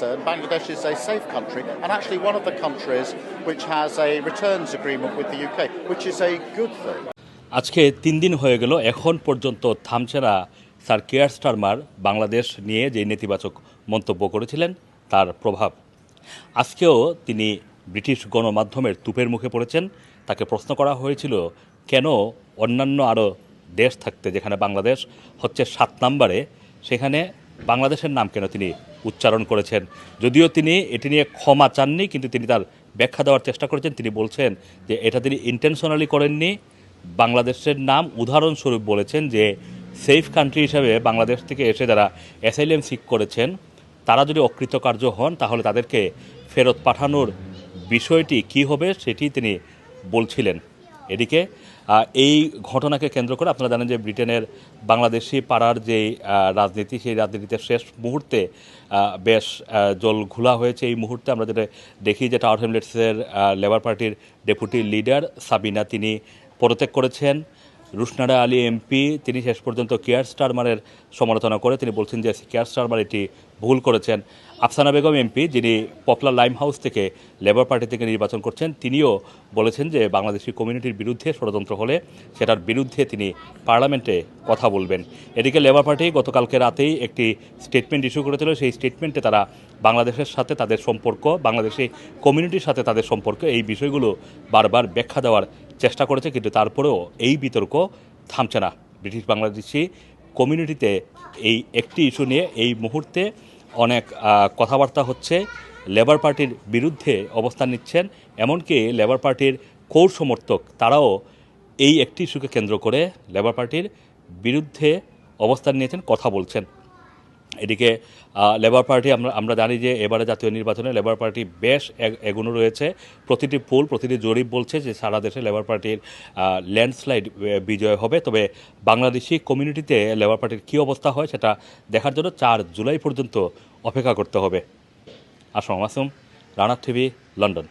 Bangladesh is a safe country and actually one of the countries which has a returns agreement with the UK, which is a good thing. আজকে তিন দিন হয়ে গেল এখন পর্যন্ত থামছে না স্যার কেয়ার স্টারমার বাংলাদেশ নিয়ে যে নেতিবাচক মন্তব্য করেছিলেন তার প্রভাব আজকেও তিনি ব্রিটিশ গণমাধ্যমের তুপের মুখে পড়েছেন তাকে প্রশ্ন করা হয়েছিল কেন অন্যান্য আরও দেশ থাকতে যেখানে বাংলাদেশ হচ্ছে সাত নম্বরে সেখানে বাংলাদেশের নাম কেন তিনি উচ্চারণ করেছেন? যদিও তিনি এটি নিয়ে ক্ষমা চাননি, কিন্তু তিনি তার ব্যাখ্যা দেওয়ার চেষ্টা করেছেন। তিনি বলছেন যে এটা তিনি ইন্টেনশনালি করেননি। বাংলাদেশের নাম উদাহরণস্বরূপ বলেছেন যে সেফ কান্ট্রি হিসাবে বাংলাদেশ থেকে এসে যারা অ্যাসাইলেম সিক করেছেন, তারা যদি অকৃতকার্য হন, তাহলে তাদেরকে ফেরত পাঠানোর বিষয়টি কি হবে সেটি তিনি বলছিলেন। এদিকে এই ঘটনাকে কেন্দ্র করে আপনারা জানেন যে ব্রিটেনের বাংলাদেশি পাড়ার যে রাজনীতি, সেই রাজনীতিতে শেষ মুহূর্তে বেশ জল ঘোলা হয়েছে। এই মুহূর্তে আমরা যেটা দেখি যে tower হেমলেটসের Labour Party deputy leader Sabina, তিনি পদত্যাগ করেছেন। রুশনারা আলী এমপি, তিনি শেষ পর্যন্ত কেয়ার স্টারমারের সমালোচনা করে, তিনি বলছেন যে কেয়ার স্টারমার এটি ভুল করেছেন। আফসানা বেগম এমপি, যিনি পপুলার লাইম হাউস থেকে লেবার পার্টি থেকে নির্বাচন করছেন, তিনিও বলেছেন যে বাংলাদেশি কমিউনিটির বিরুদ্ধে ষড়যন্ত্র হলে সেটার বিরুদ্ধে তিনি পার্লামেন্টে কথা বলবেন। এদিকে লেবার পার্টি গতকালকে রাতেই একটি স্টেটমেন্ট ইস্যু করেছিল। সেই স্টেটমেন্টে তারা বাংলাদেশের সাথে তাদের সম্পর্ক, বাংলাদেশি কমিউনিটির সাথে তাদের সম্পর্ক, এই বিষয়গুলো বারবার ব্যাখ্যা দেওয়ার চেষ্টা করেছে, কিন্তু তারপরেও এই বিতর্ক থামছে না। ব্রিটিশ বাংলাদেশি কমিউনিটিতে এই একটি ইস্যু নিয়ে এই মুহূর্তে অনেক কথাবার্তা হচ্ছে। লেবার পার্টির বিরুদ্ধে অবস্থান নিচ্ছেন, এমনকি লেবার পার্টির কোর সমর্থক তারাও এই একটি ইস্যুকে কেন্দ্র করে লেবার পার্টির বিরুদ্ধে অবস্থান নিয়েছেন, কথা বলছেন। এদিকে লেবার পার্টি আমরা আমরা জানি যে এবারে জাতীয় নির্বাচনে লেবার পার্টি বেশ এগ- এগোনো রয়েছে। প্রতিটি পোল প্রতিটি জরিপ বলছে যে সারা দেশে লেবার পার্টির ল্যান্ডস্লাইড বিজয় হবে। তবে বাংলাদেশি কমিউনিটিতে লেবার পার্টির কী অবস্থা হয় সেটা দেখার জন্য চার জুলাই পর্যন্ত অপেক্ষা করতে হবে। Assam Masum Rana TV, London.